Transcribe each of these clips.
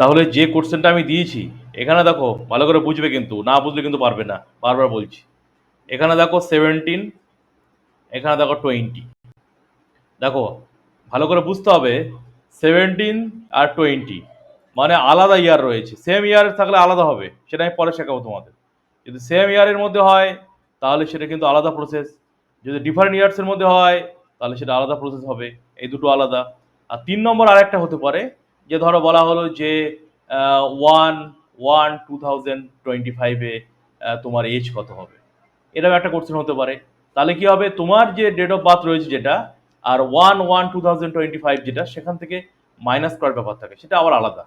তাহলে যে কোশ্চেনটা আমি দিয়েছি, এখানে দেখো ভালো করে বুঝবে কিন্তু, না বুঝলে কিন্তু পারবে না, বারবার বলছি। এখানে দেখো সেভেন্টিন এখানে দেখো টোয়েন্টি দেখো, ভালো করে বুঝতে হবে সেভেন্টিন আর টোয়েন্টি মানে আলাদা ইয়ার রয়েছে। সেম ইয়ার থাকলে আলাদা হবে, সেটা আমি পরে শেখাবো তোমাদের। যদি সেম ইয়ারের মধ্যে হয়, তাহলে সেটা কিন্তু আলাদা প্রসেস যদি ডিফারেন্ট ইয়ার্সের মধ্যে হয়, তাহলে সেটা আলাদা প্রসেস হবে, এই দুটো আলাদা। আর তিন নম্বর আরেকটা হতে পারে যে ধরো বলা হলো যে one one two thousand twenty ফাইভে তোমার এজ কত হবে? এরকম একটা কোশ্চেন হতে পারে। তাহলে কি হবে? তোমার যে ডেট অফ বার্থ রয়েছে যেটা, আর one one two thousand twenty five যেটা, সেখান থেকে মাইনাস করার ব্যাপার থাকে। সেটা আবার আলাদা।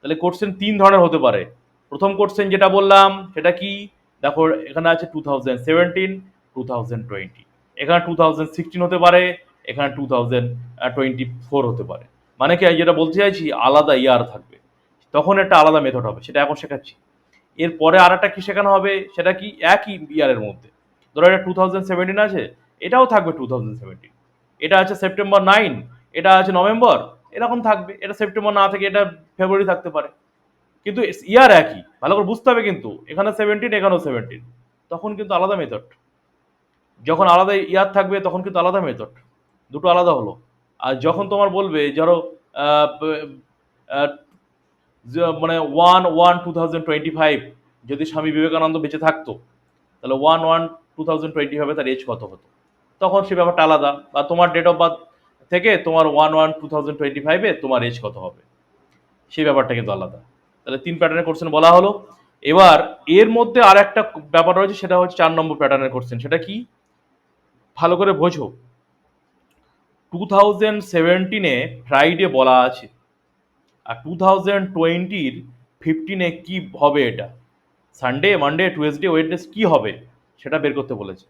তাহলে কোশ্চেন তিন ধরনের হতে পারে। প্রথম কোশ্চেন যেটা বললাম, সেটা কি? দেখো, এখানে আছে two thousand seventeen two thousand twenty এখানে টু থাউজেন্ড সিক্সটিন হতে পারে, এখানে টু থাউজেন্ড টোয়েন্টি ফোর হতে পারে। মানে কি যেটা বলতে চাইছি, আলাদা ইয়ার থাকবে। তখন একটা আলাদা মেথড হবে, সেটা এখন শেখাচ্ছি। এরপরে আর একটা কি শেখানো হবে, সেটা কি, একই ইয়ারের মধ্যে। ধরো এটা টু থাউজেন্ড সেভেন্টিন আছে, এটাও থাকবে টু থাউজেন্ড সেভেন্টিন এটা আছে সেপ্টেম্বর নাইন এটা আছে নভেম্বর এরকম থাকবে। এটা সেপ্টেম্বর না থেকে এটা ফেব্রুয়ারি থাকতে পারে। কিন্তু ইয়ার একই, ভালো করে বুঝতে হবে কিন্তু। এখানে সেভেন্টিন এখানেও সেভেন্টিন তখন কিন্তু আলাদা মেথড যখন আলাদা ইয়ার থাকবে, তখন কিন্তু আলাদা মেথড দুটো আলাদা হলো। আর যখন তোমার বলবে, ধরো মানে one one two thousand twenty five যদি স্বামী বিবেকানন্দ বেঁচে থাকতো, তাহলে one one two thousand twenty ফাইভে তার এজ কত হতো? তখন সে ব্যাপারটা আলাদা। বা তোমার ডেট অফ বার্থ থেকে তোমার one one two thousand twenty ফাইভে তোমার এজ কত হবে? সেই ব্যাপারটা কিন্তু আলাদা। তাহলে তিন প্যাটার্নের কোশ্চেন বলা হলো। এবার, এর মধ্যে আর একটা ব্যাপার রয়েছে, সেটা হচ্ছে চার নম্বর প্যাটার্নের কোশ্চেন সেটা কি? ভালো করে বোঝো। টু থাউজেন্ড সেভেন্টিনে ফ্রাইডে বলা আছে। আর টু থাউজেন্ড টোয়েন্টির ফিফটিনে কী হবে এটা? সানডে মানডে টুয়েসডে ওয়েডনেস কী হবে? সেটা বের করতে বলেছে।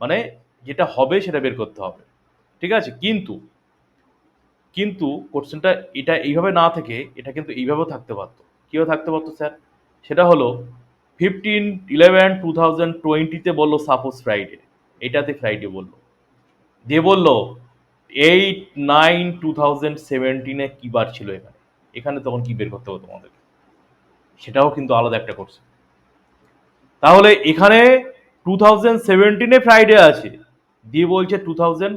মানে যেটা হবে সেটা বের করতে হবে। ঠিক আছে? কিন্তু কিন্তু কোশ্চেনটা এটা এইভাবে না থেকে এটা কিন্তু এইভাবেও থাকতে পারতো। কীভাবে থাকতে পারতো স্যার? সেটা হলো ফিফটিন ইলেভেন টু থাউজেন্ড টোয়েন্টিতে বলল সাপোজ ফ্রাইডে এটাতে ফ্রাইডে বলল। দিয়ে বলল এইট নাইন টু থাউজেন্ড সেভেন্টিনে কী বার ছিল এখানে? এখানে তখন কি বের করতে হবে তোমাদেরকে সেটাও কিন্তু আলাদা একটা কোর্স তাহলে এখানে টু থাউজেন্ড সেভেন্টিনে ফ্রাইডে আছে। দিয়ে বলছে two thousand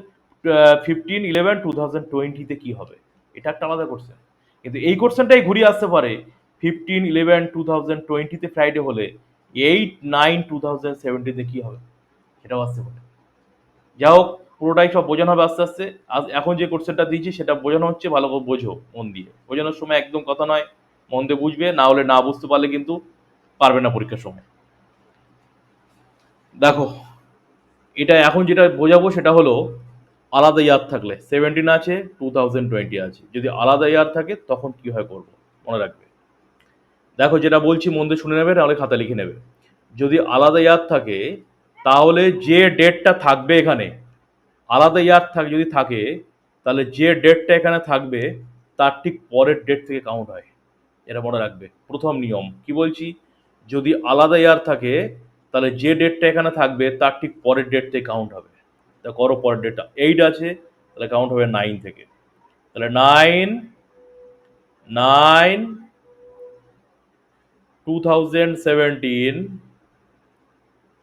fifteen eleven two thousand টোয়েন্টিতে কী হবে? এটা একটা আলাদা কোশ্চেন কিন্তু এই কোশ্চেনটাই ঘুরিয়ে আসতে পারে। ফিফটিন ইলেভেন টু থাউজেন্ড টোয়েন্টিতে ফ্রাইডে হলে এইট নাইন টু থাউজেন্ড সেভেন্টিতে কী হবে? সেটাও আসতে পারে। যাই হোক পুরোটাই সব বোঝানো হবে আস্তে আস্তে। আজ এখন যে কোশ্চেনটা দিয়েছি, সেটা বোঝানো হচ্ছে, ভালো করে বোঝো মন দিয়ে। বোঝানোর সময় একদম কথা নয়, মন দিয়ে বুঝবে, না হলে না বুঝতে পারলে কিন্তু পারবে না পরীক্ষার সময়। দেখো, এটা এখন যেটা বোঝাবো সেটা হলো, আলাদা ইয়ার থাকলে সেভেন্টিন আছে টু থাউজেন্ড টোয়েন্টি আছে। যদি আলাদা ইয়ার থাকে, তখন কি হয় করব? মনে রাখবে। দেখো, যেটা বলছি মন দিয়ে শুনে নেবে নাহলে খাতা লিখে নেবে। যদি আলাদা ইয়ার থাকে, তাহলে যে ডেটটা থাকবে এখানে আলাদা ইয়ার থাক, যদি থাকে, তাহলে যে ডেটটা এখানে থাকবে, তার ঠিক পরের ডেট থেকে কাউন্ট হয়। এটা মনে রাখবে। প্রথম নিয়ম। কি বলছি? যদি আলাদা ইয়ার থাকে, তাহলে যে ডেটটা এখানে থাকবে, তার ঠিক পরের ডেট থেকে কাউন্ট হবে। তা করো পরের ডেটটা। এইট আছে, তাহলে কাউন্ট হবে নাইন থেকে। তাহলে nine nine two thousand seventeen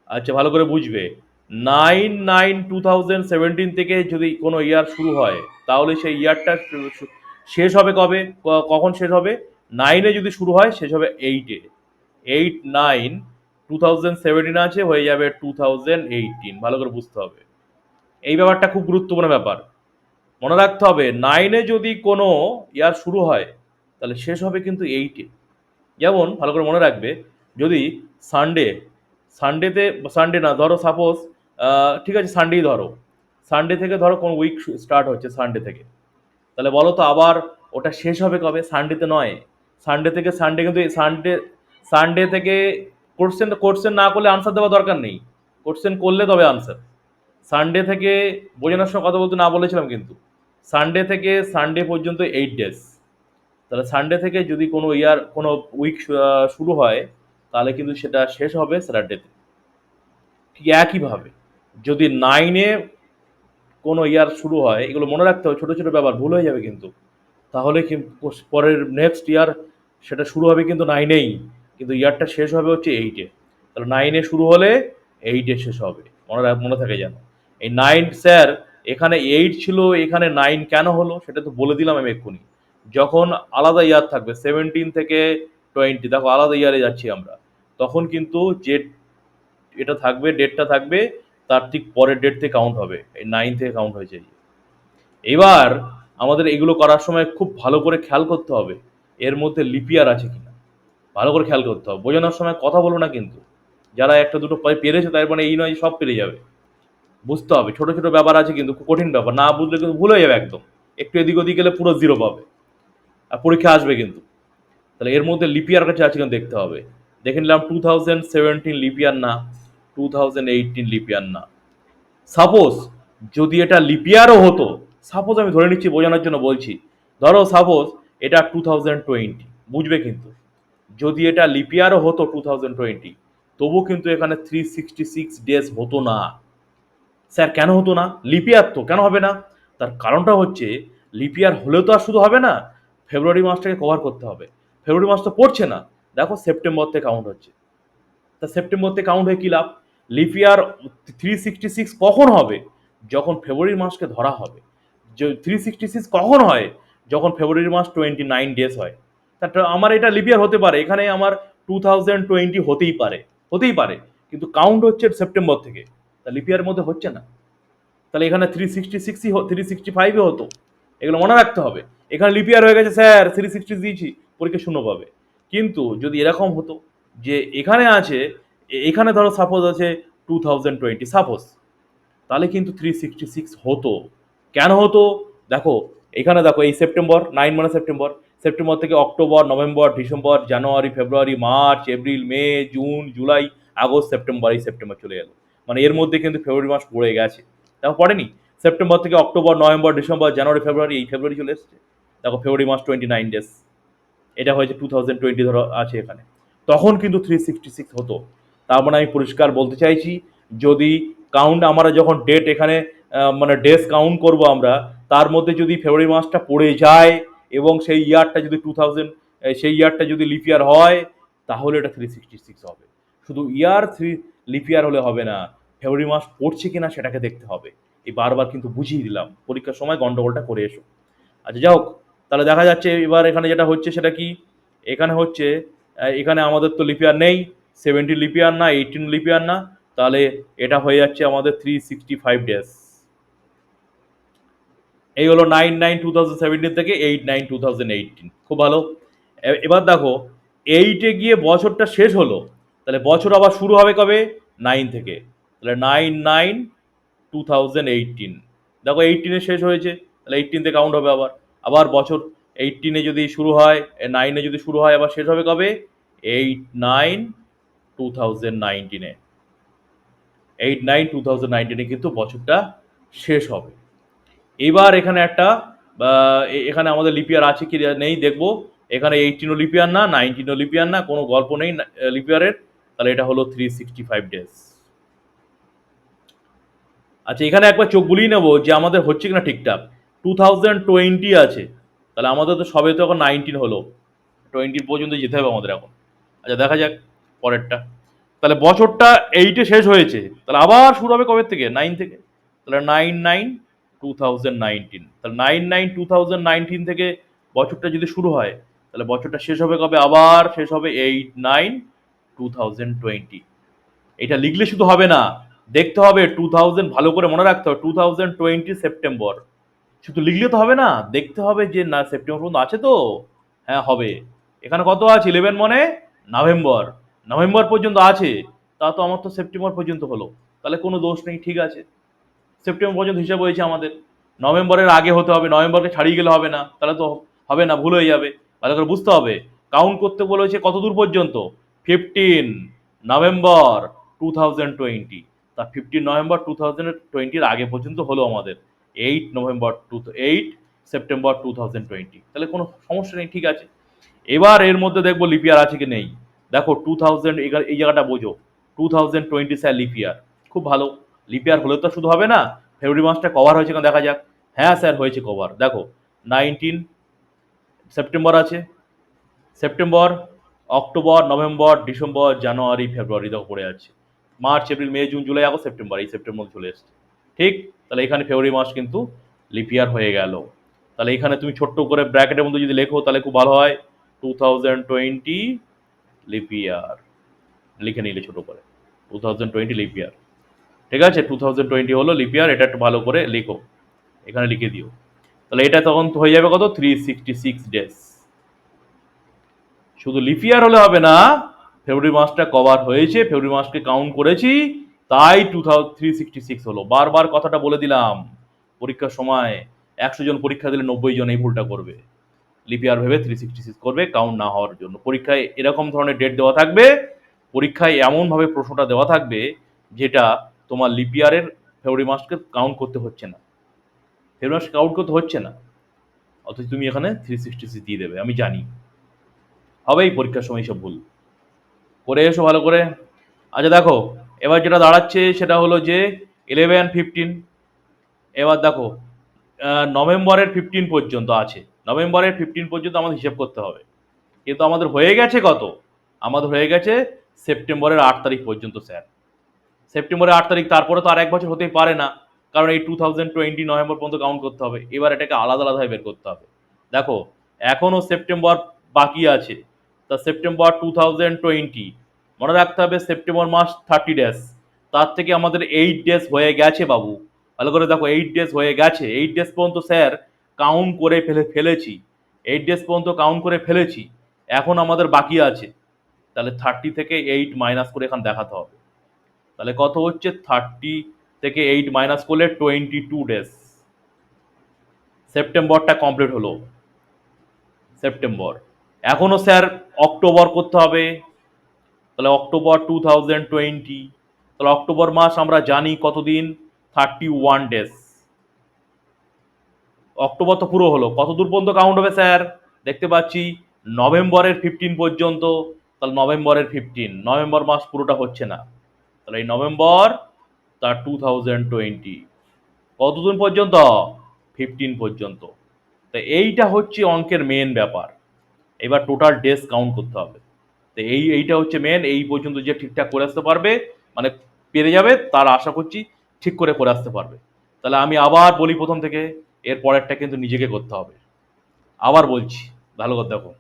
আচ্ছা ভালো করে বুঝবে। Nine nine two thousand seventeen থেকে যদি কোনো ইয়ার শুরু হয়, তাহলে সেই ইয়ারটা শেষ হবে কবে? কখন শেষ হবে? নাইনে যদি শুরু হয়, শেষ হবে এইটে। Eight, nine, two thousand seventeen আছে, হয়ে যাবে টু থাউজেন্ড এইটিন। ভালো করে বুঝতে হবে। এই ব্যাপারটা খুব গুরুত্বপূর্ণ ব্যাপার। মনে রাখতে হবে, নাইনে যদি কোনো ইয়ার শুরু হয়, তাহলে শেষ হবে কিন্তু এইটে। যেমন, ভালো করে মনে রাখবে, যদি সানডে, সানডেতে, সানডে না, ধরো সাপোজ ঠিক আছে সানডেই ধরো। সানডে থেকে ধরো কোন উইক স্টার্ট হচ্ছে সানডে থেকে। তাহলে বলো তো আবার ওটা শেষ হবে কবে? সানডেতে নয়। সানডে থেকে সানডে কিন্তু সানডে সানডে থেকে কোশ্চেন কোশ্চেন না করলে আনসার দেওয়া দরকার নেই। কোশ্চেন করলে তবে আনসার সানডে থেকে বোঝানোর সময় কথা বলতে না বলেছিলাম কিন্তু। সানডে থেকে সানডে পর্যন্ত এইট ডেজ তাহলে সানডে থেকে যদি কোনো ইয়ার কোনো উইক শুরু হয়, তাহলে কিন্তু সেটা শেষ হবে স্যাটারডেতে ঠিক একইভাবে। যদি নাইনে কোনো ইয়ার শুরু হয়, এগুলো মনে রাখতে হবে, ছোটো ছোটো ব্যাপার, ভুল হয়ে যাবে কিন্তু। তাহলে কিন্তু পরের নেক্সট ইয়ার সেটা শুরু হবে কিন্তু নাইনেই কিন্তু ইয়ারটা শেষ হবে হচ্ছে এইটে তাহলে নাইনে শুরু হলে এইটে শেষ হবে। মনে মনে থাকে যেন। এই নাইন স্যার এখানে এইট ছিল, এখানে নাইন কেন হলো, সেটা তো বলে দিলাম আমি এক্ষুনি। যখন আলাদা ইয়ার থাকবে সেভেন্টিন থেকে টোয়েন্টি দেখো আলাদা ইয়ারে যাচ্ছি আমরা। তখন কিন্তু যে এটা থাকবে ডেটটা থাকবে তার ঠিক পরের ডেট থেকে কাউন্ট হবে, এই নাইন থেকে কাউন্ট হয়েছে। এবার আমাদের এগুলো করার সময় খুব ভালো করে খেয়াল করতে হবে, এর মধ্যে লিপিয়ার আছে কিনা। ভালো করে খেয়াল করতে হবে, বোঝানোর সময় কথা বলো না কিন্তু। যারা একটা দুটো পে- পেরেছে তার মানে এই নয় সব পেরে যাবে। বুঝতে হবে, ছোট ছোট ব্যাপার আছে কিন্তু কঠিন ব্যাপার, না বুঝলে কিন্তু ভুলে যাবে একদম। একটু এদিক ওদিক গেলে পুরো জিরো পাবে। আর পরীক্ষা আসবে কিন্তু। তাহলে এর মধ্যে লিপিয়ার কাছে আছে কিন্তু দেখতে হবে। দেখে নিলাম two thousand seventeen leap year না। Two thousand eighteen leap year না। সাপোজ যদি এটা লিপিয়ারও হতো, সাপোজ আমি ধরে নিচ্ছি বোঝানোর জন্য বলছি, ধরো সাপোজ এটা টু থাউজেন্ড টোয়েন্টি বুঝবে কিন্তু। যদি এটা লিপিয়ারও হতো টু থাউজেন্ড টোয়েন্টি তবু কিন্তু এখানে থ্রি সিক্সটি সিক্স ডেজ হতো না। স্যার, কেন হতো না? লিপিয়ার তো কেন হবে না? তার কারণটা হচ্ছে লিপিয়ার হলেও তো আর শুধু হবে না, ফেব্রুয়ারি মাসটাকে কভার করতে হবে। ফেব্রুয়ারি মাস তো পড়ছে না। দেখো সেপ্টেম্বর থেকে কাউন্ট হচ্ছে। তা সেপ্টেম্বর থেকে কাউন্ট হয়ে কী লাভ? Leap year three sixty six কখন হবে? যখন ফেব্রুয়ারি মাসকে ধরা হবে। থ্রি সিক্সটি সিক্স কখন হয়? যখন ফেব্রুয়ারি মাস টোয়েন্টি নাইন ডেজ হয়। তা আমার এটা লিপিয়ার হতে পারে। এখানে আমার টু থাউজেন্ড টোয়েন্টি হতেই পারে। হতেই পারে। কিন্তু কাউন্ট হচ্ছে সেপ্টেম্বর থেকে। তা লিপিয়ার মধ্যে হচ্ছে না। তাহলে এখানে থ্রি সিক্সটি সিক্সই থ্রি সিক্সটি ফাইভই হতো। এগুলো মনে রাখতে হবে। এখানে লিপিয়ার হয়ে গেছে, স্যার। থ্রি সিক্সটি দিয়েছি। পরীক্ষা শূন্য পাবে। কিন্তু যদি এরকম হতো যে এখানে আছে এখানে ধরো সাপোজ আছে টু থাউজেন্ড টোয়েন্টি সাপোজ তাহলে কিন্তু থ্রি সিক্সটি সিক্স হতো। কেন হতো? দেখো, এখানে দেখো এই সেপ্টেম্বর নাইন মানে সেপ্টেম্বর সেপ্টেম্বর থেকে October November December January February March April May June July August September এই সেপ্টেম্বর চলে গেল। মানে এর মধ্যে কিন্তু ফেব্রুয়ারি মাস পড়ে গেছে। দেখো, পড়েনি? সেপ্টেম্বর থেকে October November December January February এই ফেব্রুয়ারি চলে এসছে। দেখো ফেব্রুয়ারি মাস টোয়েন্টি নাইন ডেজ এটা হয়েছে টু থাউজেন্ড টোয়েন্টি ধরো, আছে এখানে। তখন কিন্তু থ্রি সিক্সটি সিক্স হতো। তার মানে আমি পরিষ্কার বলতে চাইছি, যদি কাউন্ট আমরা যখন ডেট এখানে মানে ডেজ কাউন্ট করব আমরা, তার মধ্যে যদি ফেব্রুয়ারি মাসটা পড়ে যায় এবং সেই ইয়ারটা যদি টু থাউজেন্ড সেই ইয়ারটা যদি লিপ ইয়ার হয়, তাহলে এটা থ্রি সিক্সটি সিক্স হবে। শুধু ইয়ার থ্রি লিপ ইয়ার হলে হবে না ফেব্রুয়ারি মাস পড়ছে কিনা সেটাকে দেখতে হবে। এই বারবার কিন্তু বুঝিয়ে দিলাম। পরীক্ষার সময় গন্ডগোলটা করে এসো। আচ্ছা যাই হোক, তাহলে দেখা যাচ্ছে এবার এখানে যেটা হচ্ছে সেটা কি? এখানে হচ্ছে এখানে আমাদের তো লিপিয়ার নেই। সেভেন্টি লিপিয়ার না এইটিন লিপিয়ার না, তাহলে এটা হয়ে যাচ্ছে আমাদের থ্রি সিক্সটি ফাইভ ডেজ এই হলো nine nine two thousand seventeen থেকে eight nine two thousand eighteen খুব ভালো। এবার দেখো এইটে গিয়ে বছরটা শেষ হলো, তাহলে বছর আবার শুরু হবে কবে? নাইন থেকে। তাহলে nine nine two thousand eighteen দেখো এইটিনে শেষ হয়েছে, তাহলে এইটিন থেকে কাউন্ট হবে আবার। আবার বছর এইটিনে যদি শুরু হয় নাইনে যদি শুরু হয়, আবার শেষ হবে কবে? এইট নাইন নাইনটিনে এইট নাইন টু থাউজেন্ড নাইনটিনে কিন্তু বছরটা শেষ হবে। এবার এখানে একটা এখানে আমাদের লিপিয়ার আছে কি নেই দেখব। এখানে এইটিনও লিপিয়ার না নাইনটিনও লিপিয়ার না, কোনো গল্প নেই লিপিয়ারের তাহলে এটা হলো থ্রি সিক্সটি ফাইভ ডেজ আচ্ছা এখানে একবার চোখ বুলিয়ে নেব যে আমাদের হচ্ছে কিনা ঠিকঠাক। টু থাউজেন্ড টোয়েন্টি আছে। তাহলে আমাদের তো সবে তো এখন নাইনটিন হলো। টোয়েন্টি পর্যন্ত যেতে হবে আমাদের এখন। আচ্ছা দেখা যাক। পরেরটা। তাহলে বছরটা এইটে শেষ হয়েছে। তাহলে আবার শুরু হবে কবে থেকে? নাইন থেকে। তাহলে nine nine two thousand nineteen তাহলে nine nine two thousand nineteen থেকে বছরটা যদি শুরু হয়, তাহলে বছরটা শেষ হবে কবে? আবার শেষ হবে eight nine two thousand twenty এটা লিখলে শুধু হবে না, দেখতে হবে টু থাউজেন্ড ভালো করে মনে রাখতে হবে টু থাউজেন্ড টোয়েন্টি সেপ্টেম্বর শুধু লিখলে তো হবে না, দেখতে হবে যে না সেপ্টেম্বর পর্যন্ত আছে তো? হ্যাঁ হবে। এখানে কত আছে? ইলেভেন মনে? নভেম্বর নভেম্বর পর্যন্ত আছে, তা তো আমার তো সেপ্টেম্বর পর্যন্ত হলো। তাহলে কোনো দোষ নেই, ঠিক আছে। সেপ্টেম্বর পর্যন্ত হিসাব হয়েছে আমাদের। নভেম্বরের আগে হতে হবে, নভেম্বরকে ছাড়িয়ে গেলে হবে না, তাহলে তো হবে না, ভুল হয়ে যাবে। ভালো করে বুঝতে হবে। কাউন্ট করতে বলেছে কত দূর পর্যন্ত? Fifteen November two thousand twenty তা ফিফটিন নভেম্বর টু থাউজেন্ড টোয়েন্টির আগে পর্যন্ত হলো আমাদের। Eight November two eight September two thousand twenty তাহলে কোনো সমস্যা নেই, ঠিক আছে। এবার এর মধ্যে দেখব লিপিয়ার আছে কি নেই। দেখো টু থাউজেন্ড এই জায়গাটা বোঝো। Two thousand twenty sir leap year খুব ভালো। লিপিয়ার হলে তো শুধু হবে না ফেব্রুয়ারি মাসটা কভার হয়েছে কিনা দেখা যাক। হ্যাঁ স্যার হয়েছে কভার দেখো নাইনটিন সেপ্টেম্বর আছে। September October November December January February দেখো পড়ে আছে। March April May June July August September এই সেপ্টেম্বর চলে এসছে। ঠিক? তাহলে এখানে ফেব্রুয়ারি মাস কিন্তু লিপিয়ার হয়ে গেল। তাহলে এখানে তুমি ছোট্ট করে ব্র্যাকেটের মধ্যে যদি লেখো তাহলে খুব ভালো হয়। টু থাউজেন্ড টোয়েন্টি লিপিয়ার, লিখে নিলে ছোট করে। Two thousand twenty leap year. ঠিক আছে? টু থাউজেন্ড টোয়েন্টি হলো লিপিয়ার, এটা একটু ভালো করে লিখো। এখানে লিখে দিও। তাহলে এটা তখন হয়ে যাবে কত? থ্রি সিক্সটি সিক্স ডেজ শুধু লিপিয়ার হলে হবে না ফেব্রুয়ারি মাসটা কভার হয়েছে ফেব্রুয়ারি মাসকে কাউন্ট করেছি, তাই টু থ্রি সিক্সটি সিক্স হলো। বারবার কথাটা বলে দিলাম, পরীক্ষার সময় একশো জন পরীক্ষা দিলে নব্বই জন এই ভুলটা করবে। লিপিয়ার ভেবে থ্রি সিক্সটি সিক্স করবে কাউন্ট না হওয়ার জন্য। পরীক্ষায় এরকম ধরনের ডেট দেওয়া থাকবে, পরীক্ষায় এমনভাবে প্রশ্নটা দেওয়া থাকবে, যেটা তোমার লিপিয়ারের ফেব্রুয়ারি মাসকে কাউন্ট করতে হচ্ছে না। ফেব্রুয়ারি মাসকে কাউন্ট করতে হচ্ছে না। অথচ তুমি এখানে থ্রি সিক্সটি সিক্স দিয়ে দেবে, আমি জানি। হবে এই পরীক্ষার সময় সব ভুল। করে এসো ভালো করে। আচ্ছা দেখো, এবার যেটা দাঁড়াচ্ছে সেটা হলো যে ইলেভেন ফিফটিন এবার দেখো নভেম্বরের ফিফটিন পর্যন্ত আছে। নভেম্বরের ফিফটিন পর্যন্ত আমাদের হিসেব করতে হবে। কিন্তু আমাদের হয়ে গেছে কত? আমাদের হয়ে গেছে সেপ্টেম্বরের আট তারিখ পর্যন্ত, স্যার। সেপ্টেম্বরের আট তারিখ তারপরে তো আর এক বছর হতেই পারে না। কারণ এই টু থাউজেন্ড টোয়েন্টি নভেম্বর পর্যন্ত কাউন্ট করতে হবে। এবার এটাকে আলাদা আলাদাভাবে বের করতে হবে। দেখো, এখনও সেপ্টেম্বর বাকি আছে। তা সেপ্টেম্বর টু থাউজেন্ড টোয়েন্টি মনে রাখতে হবে সেপ্টেম্বর মাস থার্টি ডেজ তার থেকে আমাদের এইট ডেজ হয়ে গেছে, বাবু। ভালো করে দেখো এইট ডেজ হয়ে গেছে। এইট ডেজ পর্যন্ত, স্যার কাউন্ট করে ফেলে, ফেলেছি। এইট ডেজ পর্যন্ত কাউন্ট করে ফেলেছি। এখন আমাদের বাকি আছে। তাহলে থার্টি থেকে এইট মাইনাস করে এখন দেখাতে হবে। তাহলে কত হচ্ছে? থার্টি থেকে এইট মাইনাস করলে টোয়েন্টি টু ডেজ সেপ্টেম্বরটা কমপ্লিট হলো। সেপ্টেম্বর। এখনও স্যার অক্টোবর করতে হবে। তাহলে অক্টোবর টু থাউজেন্ড টোয়েন্টি তাহলে অক্টোবর মাস আমরা জানি কতদিন? থার্টি ওয়ান ডেজ অক্টোবর তো পুরো হলো। কত দূর পর্যন্ত কাউন্ট হবে, স্যার? দেখতে পাচ্ছি নভেম্বরের ফিফটিন পর্যন্ত। তাহলে নভেম্বরের ফিফটিন নভেম্বর মাস পুরোটা হচ্ছে না। তাহলে এই নভেম্বর তার টু থাউজেন্ড টোয়েন্টি কতদিন পর্যন্ত? ফিফটিন পর্যন্ত। তো এইটা হচ্ছে অঙ্কের মেন ব্যাপার। এবার টোটাল ডেজ কাউন্ট করতে হবে। তো এই, এইটা হচ্ছে মেন এই পর্যন্ত যে ঠিকঠাক করে আসতে পারবে মানে পেরে যাবে, তার আশা করছি ঠিক করে করে আসতে পারবে। তাহলে আমি আবার বলি প্রথম থেকে। এর পরেরটা কিন্তু নিজেকে করতে হবে। আবার বলছি, ভালো করে দেখো।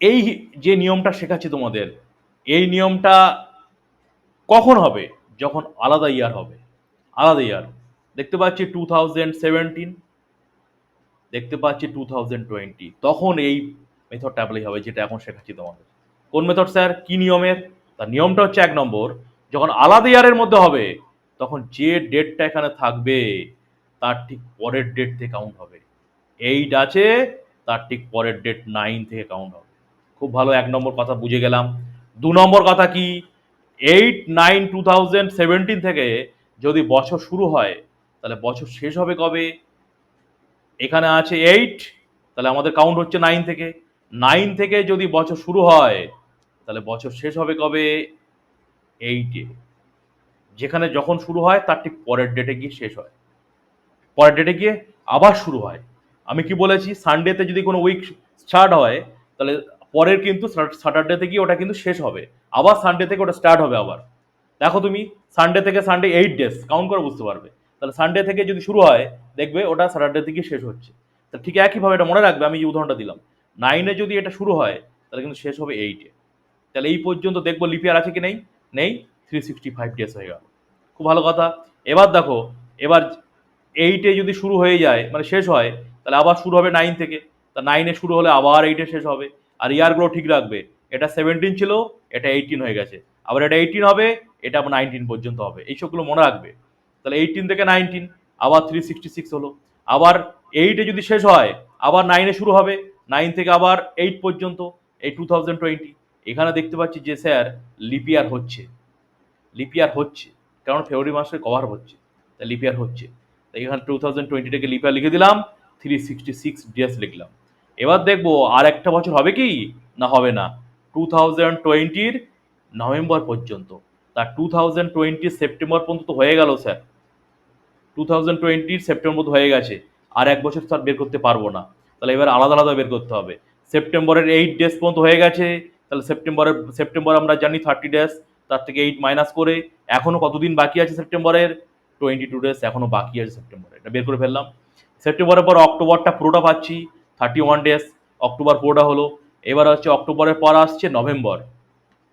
এই যে নিয়মটা শেখাচ্ছি তোমাদের, এই নিয়মটা কখন হবে? যখন আলাদা ইয়ার হবে। আলাদা ইয়ার দেখতে পাচ্ছি টু থাউজেন্ড সেভেন্টিন দেখতে পাচ্ছি টু থাউজেন্ড টোয়েন্টি তখন এই মেথডটা অ্যাপ্লাই হবে যেটা এখন শেখাচ্ছি তোমাদের। কোন মেথড স্যার? কি নিয়মের? তার নিয়মটা হচ্ছে এক নম্বর, যখন আলাদা ইয়ারের মধ্যে হবে, তখন যে ডেটটা এখানে থাকবে তার ঠিক পরের ডেট থেকে কাউন্ট হবে। এইট আছে, তার ঠিক পরের ডেট নাইন থেকে কাউন্ট হবে। খুব ভালো, এক নম্বর কথা বুঝে গেলাম। দু নম্বর কথা কি? Eight nine two thousand seventeen থেকে যদি বছর শুরু হয়, তাহলে বছর শেষ হবে কবে? এখানে আছে এইট তাহলে আমাদের কাউন্ট হচ্ছে নাইন থেকে। নাইন থেকে যদি বছর শুরু হয়, তাহলে বছর শেষ হবে কবে? এইটে যেখানে যখন শুরু হয়, তার ঠিক পরের ডেটে গিয়ে শেষ হয়। পরের ডেটে গিয়ে আবার শুরু হয়। আমি কি বলেছি সানডেতে যদি কোনো উইক স্টার্ট হয়, তাহলে পরের কিন্তু স্যাটারডেতে গিয়ে ওটা কিন্তু শেষ হবে। আবার সানডে থেকে ওটা স্টার্ট হবে আবার। দেখো তুমি সানডে থেকে সানডে এইট ডেজ কাউন্ট করে বুঝতে পারবে। তাহলে সানডে থেকে যদি শুরু হয়, দেখবে ওটা স্যাটারডে থেকে শেষ হচ্ছে। তা ঠিক একইভাবে এটা মনে রাখবে, আমি যে উদাহরণটা দিলাম। নাইনে যদি এটা শুরু হয়, তাহলে কিন্তু শেষ হবে এইটে তাহলে এই পর্যন্ত দেখব লিপিয়ার আছে কি নেই? নেই। থ্রি সিক্সটি ফাইভ ডেজ হয়ে গেল। খুব ভালো কথা। এবার দেখো, এবার এইটে যদি শুরু হয়ে যায় মানে শেষ হয়, তাহলে আবার শুরু হবে নাইন থেকে। তা নাইনে শুরু হলে আবার এইটে শেষ হবে। আর ইয়ারগুলো ঠিক রাখবে। এটা সেভেন্টিন ছিল, এটা এইটিন হয়ে গেছে। আবার এটা এইটিন হবে, এটা আবার নাইনটিন পর্যন্ত হবে। এইসবগুলো মনে রাখবে। তাহলে এইটিন থেকে নাইনটিন আবার থ্রি সিক্সটি সিক্স হলো। আবার এইটে যদি শেষ হয়, আবার নাইনে শুরু হবে। নাইন থেকে আবার এইট পর্যন্ত, এই টু থাউজেন্ড টোয়েন্টি এখানে দেখতে পাচ্ছি যে স্যার লিপিয়ার হচ্ছে। লিপিয়ার হচ্ছে। কারণ ফেব্রুয়ারি মাসে কভার হচ্ছে। তাই লিপিয়ার হচ্ছে। এখানে টু থাউজেন্ড টোয়েন্টিটাকে লিপিয়ার লিখে দিলাম থ্রি সিক্সটি সিক্স ডেজ লিখলাম। এবার দেখব আর একটা বছর হবে কি? না, হবে না। টু থাউজেন্ড টোয়েন্টির নভেম্বর পর্যন্ত। তার টু থাউজেন্ড টোয়েন্টির সেপ্টেম্বর পর্যন্ত তো হয়ে গেল, স্যার। টু থাউজেন্ড টোয়েন্টির সেপ্টেম্বর হয়ে গেছে। আর এক বছর তো আর বের করতে পারব না। তাহলে এবার আলাদা আলাদা বের করতে হবে। সেপ্টেম্বরের এইট ডেজ পর্যন্ত হয়ে গেছে। তাহলে সেপ্টেম্বরের, সেপ্টেম্বর আমরা জানি থার্টি ডেজ তার থেকে এইট মাইনাস করে। এখনও কতদিন বাকি আছে সেপ্টেম্বরের? টোয়েন্টি টু ডেজ এখনও বাকি আছে সেপ্টেম্বরে এটা বের করে ফেললাম। সেপ্টেম্বরের পর অক্টোবরটা পুরোটা পাচ্ছি থার্টি ওয়ান ডেজ অক্টোবর পুরোটা হলো। এবার হচ্ছে অক্টোবরের পর আসছে নভেম্বর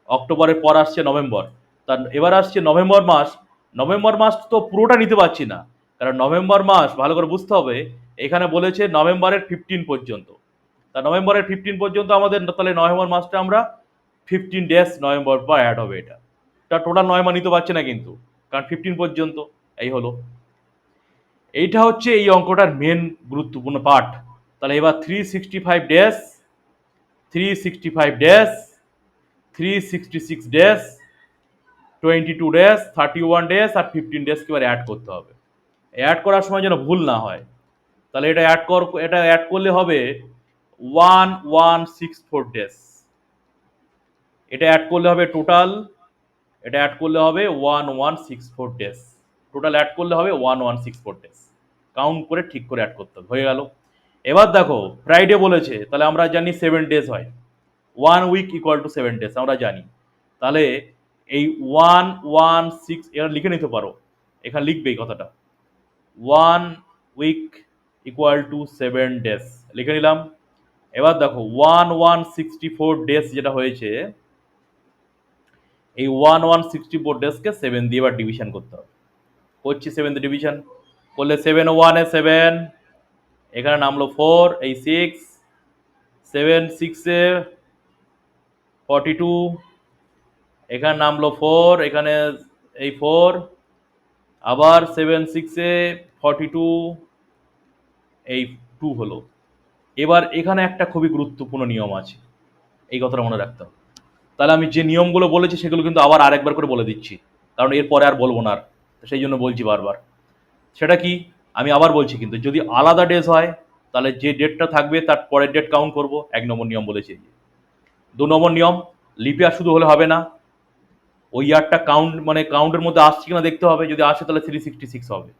অক্টোবরের পর আসছে নভেম্বর তার এবার আসছে নভেম্বর মাস। নভেম্বর মাস তো পুরোটা নিতে পারছি না। কারণ নভেম্বর মাস, ভালো করে বুঝতে হবে, এখানে বলেছে নভেম্বরের ফিফটিন পর্যন্ত। তা নভেম্বরের ফিফটিন পর্যন্ত আমাদের তাহলে নভেম্বর মাসটা আমরা ফিফটিন ডেজ নভেম্বর পর অ্যাড হবে এটা। এটা টোটাল নয় মাস নিতে পারছে না কিন্তু। কারণ ফিফটিন পর্যন্ত। এই হলো। এইটা হচ্ছে এই অঙ্কটার মেন গুরুত্বপূর্ণ পার্ট তাহলে এবার three sixty five days three sixty five days three sixty six days twenty two days thirty one days আর ফিফটিন ডেজকে এবার অ্যাড করতে হবে। অ্যাড করার সময় যেন ভুল না হয়। তাহলে এটা অ্যাড কর, এটা অ্যাড করলে হবে one one six four days এটা অ্যাড করলে হবে টোটাল এটা অ্যাড করলে হবে one one six four days total add করলে হবে one one six four days count করে ঠিক করে অ্যাড করতে হবে, হয়ে গেল। এবার দেখো ফ্রাইডে বলেছে, তাহলে আমরা জানি সেভেন ডেজ হয়। One week equal to seven days আমরা জানি। তাহলে এই ওয়ান ওয়ান সিক্স এরা লিখে নিতে পারো। এখানে লিখবে এই কথাটা। One week equal to seven days লিখে নিলাম। এবার দেখো one one sixty four days যেটা হয়েছে, এই ওয়ান ওয়ান সিক্সটি ফোর ডেজকে সেভেন দিয়ে এবার ডিভিশন করতে হবে। করছি সেভেন দিয়ে ডিভিশন করলে সেভেন ওয়ানে সেভেন এখানে নামলো ফোর এই সিক্স সেভেন সিক্সে ফর্টি টু এখানে নামলো ফোর এখানে এই ফোর আবার সেভেন সিক্সে ফর্টি টু এই টু হলো। এবার এখানে একটা খুবই গুরুত্বপূর্ণ নিয়ম আছে, এই কথাটা মনে রাখতে হবে। তাহলে আমি যে নিয়মগুলো বলেছি সেগুলো কিন্তু আবার আরেকবার করে বলে দিচ্ছি, কারণ এরপরে আর বলব না আর। সেই জন্য বলছি বারবার। সেটা কি? আমি আবার বলছি কিন্তু, যদি আলাদা ডেজ হয়, তাহলে যে ডেটটা থাকবে, তার পরের ডেট কাউন্ট করব। এক নম্বর নিয়ম বলেছি দু নম্বর নিয়ম লিপিয়ার শুধু হলে হবে না। ওই ইয়ারটা কাউন্ট মানে কাউন্টের মধ্যে আসছে কিনা দেখতে হবে। যদি আসে, তাহলে থ্রি সিক্সটি সিক্স হবে।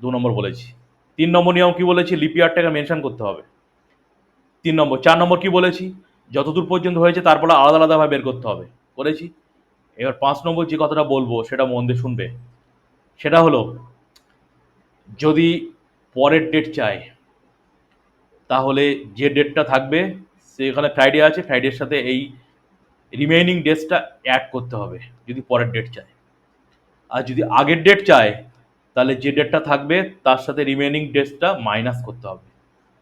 দু নম্বর বলেছি। তিন নম্বর নিয়ম কি বলেছি? লিপিয়ারটাকে মেনশন করতে হবে। তিন নম্বর, চার নম্বর কি বলেছি? যতদূর পর্যন্ত হয়েছে, তারপরে আলাদা আলাদাভাবে বের করতে হবে। বলেছি। এবার পাঁচ নম্বর যে কথাটা বলব, সেটা মন দিয়ে শুনবে। সেটা হলো, যদি পরের ডেট চায়, তাহলে যে ডেটটা থাকবে সেখানে ফ্রাইডে আছে ফ্রাইডের সাথে এই রিমেইনিং ডেটসটা অ্যাড করতে হবে, যদি পরের ডেট চায়। আর যদি আগের ডেট চায়, তাহলে যে ডেটটা থাকবে, তার সাথে রিমেইনিং ডেটসটা মাইনাস করতে হবে।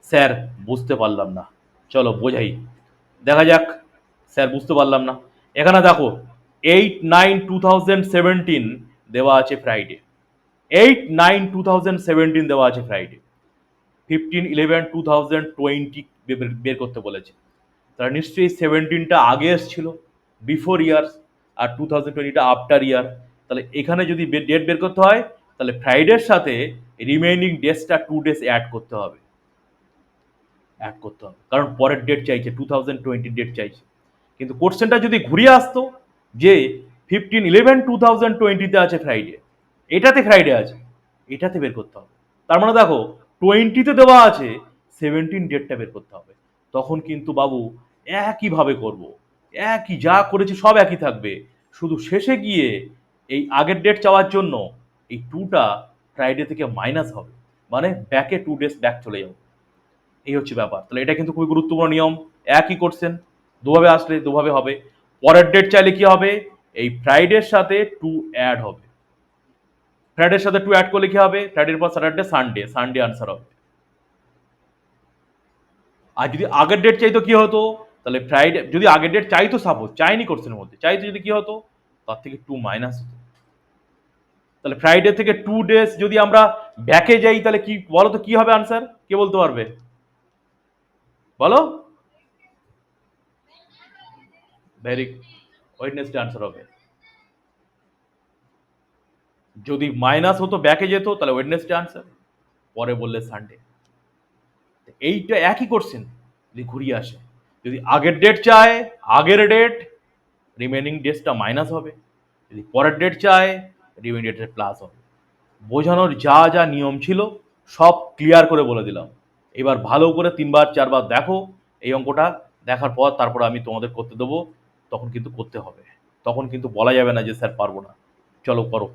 স্যার, বুঝতে পারলাম না। চলো, বোঝাই। দেখা যাক, স্যার, বুঝতে পারলাম না। এখানে দেখো eight nine two thousand seventeen দেওয়া আছে Friday eight nine two thousand seventeen দেওয়া আছে Friday fifteen eleven two thousand twenty বের করতে বলেছে। তারা নিশ্চয়ই সেভেন্টিনটা আগে এসেছিল বিফোর ইয়ার্স আর টু থাউজেন্ড টোয়েন্টিটা আফটার ইয়ার তাহলে এখানে যদি ডেট বের করতে হয়, তাহলে ফ্রাইডের সাথে রিমেইনিং ডেজটা টু ডেজ অ্যাড করতে হবে। অ্যাড করতে হবে। কারণ পরের ডেট চাইছে টু থাউজেন্ড টোয়েন্টি ডেট চাইছে। কিন্তু কোশ্চেনটা যদি ঘুরিয়ে আসতো যে ফিফটিন ইলেভেন টু থাউজেন্ড টোয়েন্টিতে আছে ফ্রাইডে এটাতে ফ্রাইডে আছে, এটাতে বের করতে হবে। তার মানে দেখো টোয়েন্টিতে দেওয়া আছে সেভেন্টিন ডেটটা বের করতে হবে। তখন কিন্তু বাবু একইভাবে করব, একই যা করেছি সব একই থাকবে। শুধু শেষে গিয়ে এই আগের ডেট চাওয়ার জন্য এই টুটা ফ্রাইডে থেকে মাইনাস হবে। মানে ব্যাকে টু ডেজ ব্যাক চলে যাবে। এই হচ্ছে ব্যাপার। তাহলে এটা কিন্তু খুবই গুরুত্বপূর্ণ নিয়ম। একই করছেন, দুভাবে আসলে দুভাবে হবে। পরের ডেট চাইলে কি হবে? এই ফ্রাইডের সাথে টু অ্যাড হবে। ফ্রাইডের সাথে টু অ্যাড করলে কি হবে? ফ্রাইডের পর স্যাটারডে সানডে সানডে আনসার হবে। আর যদি আগের ডেট চাইতো কি হতো? তাহলে ফ্রাইডে যদি আগের ডেট চাইতো সাপোজ চাইনি কোর্সের মধ্যে, চাইতো যদি কি হতো? তার থেকে টু মাইনাস হতো। তাহলে ফ্রাইডে থেকে টু ডেজ যদি আমরা ব্যাকে যাই, তাহলে কি বলো তো কি হবে আনসার কে বলতে পারবে? বলো? ভেরি ওয়েডনেসডে আনসার হবে। যদি মাইনাস হতো ব্যাকে যেত, তাহলে ওয়েডনেসডে আনসার পরে বললে সানডে এইটা একই করছেন যদি ঘুরিয়ে আসে। যদি আগের ডেট চায়, আগের ডেট রিমেনিং ডেটসটা মাইনাস হবে। যদি পরের ডেট চায় রিমেনিং ডেটের প্লাস হবে। বোঝানোর যা যা নিয়ম ছিল, সব ক্লিয়ার করে বলে দিলাম। এবার ভালো করে তিনবার, চারবার দেখো, এই অঙ্কটা দেখার পর তারপর আমি তোমাদের করতে দেবো। তখন কিন্তু করতে হবে। তখন কিন্তু বলা যাবে না যে স্যার পারব না। চলো করো।